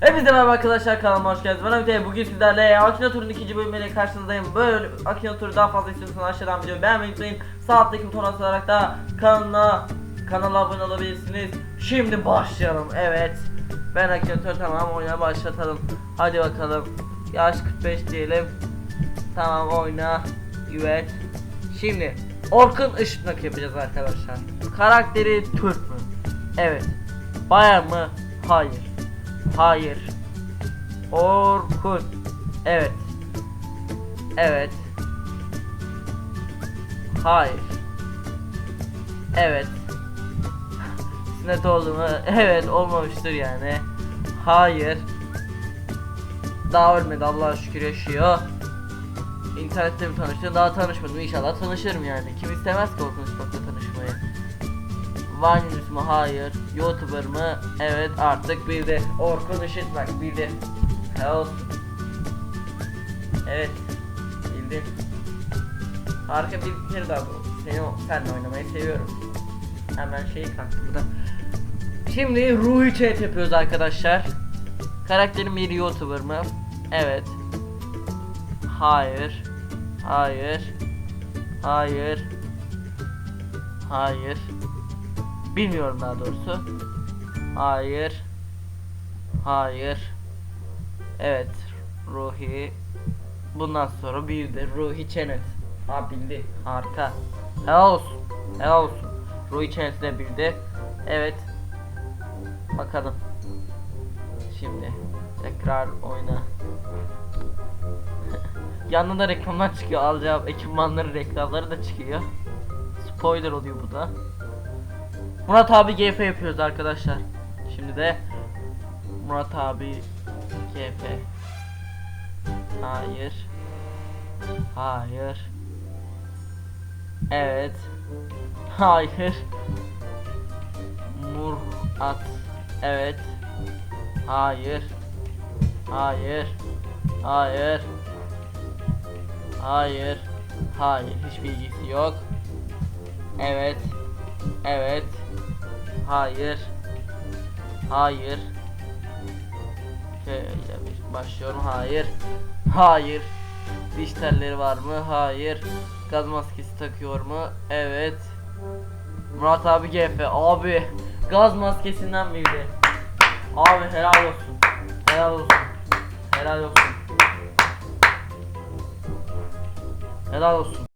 Hepinize merhaba arkadaşlar kanalıma hoş geldiniz. Ben Ömür Bugün sizlerle Akinator'un ikinci bölümüyle karşınızdayım. Böyle Akinator'u daha fazla istiyorsanız aşağıdan videoyu beğenmeyi unutmayın. Sağ alttaki butona basarak da kanala kanala abone olabilirsiniz. Şimdi başlayalım. Evet. Ben Akinator tamam oyuna başlatalım. Hadi bakalım. Yaş 45 diyelim. Tamam oyna. Evet. Şimdi Orkun Işıtmak yapacağız arkadaşlar. Karakteri Türk mü? Evet. Bayan mı? Hayır. Hayır. Orkun. Evet. Evet. Hayır. Evet. Sünnet oldu mu? Evet olmamıştır yani. Hayır. Daha ölmedi Allah'a şükür yaşıyor. İnternette mi tanıştın? Daha tanışmadım. İnşallah tanışırım yani. Kim istemez ki Işıtmak'la tanışmayı? Vanyus mu? Hayır. Youtuber mı? Evet artık bildi. Orkun Işıtmak bildi. Helal olsun. Evet. Bildin. Harika bir kere daha bu. Seni senle oynamayı seviyorum. Hemen şeyi kalktı burada. Şimdi Ruhi chat yapıyoruz arkadaşlar. Karakterim bir YouTuber mı? Evet. Hayır. Hayır. Hayır. Hayır. Bilmiyorum daha doğrusu. Hayır. Hayır. Evet. Ruhi. Bundan sonra bildi. Ruhi Çenet. Ha bildi. Harika. Helal olsun. Helal olsun. Ruhi Çenet de bildi. Evet. Bakalım. Şimdi tekrar oyna. Yanında reklamlar çıkıyor. Alacağım ekipmanların reklamları da çıkıyor. Spoiler oluyor bu da. Murat abi GF yapıyoruz arkadaşlar. Şimdi de Murat abi GF. Hayır. Hayır. Evet. Hayır. Murat. Evet. Hayır. Hayır. Hayır. Hayır. Hayır. Hiçbir ilgisi yok. Evet. Evet. Hayır. Hayır. Şöyle bir başlıyorum. Hayır. Hayır. Diş telleri var mı? Hayır. Gaz maskesi takıyor mu? Evet. Murat abi GF. Abi gaz maskesinden bildi. Abi helal olsun. Helal olsun. Helal olsun. Helal olsun.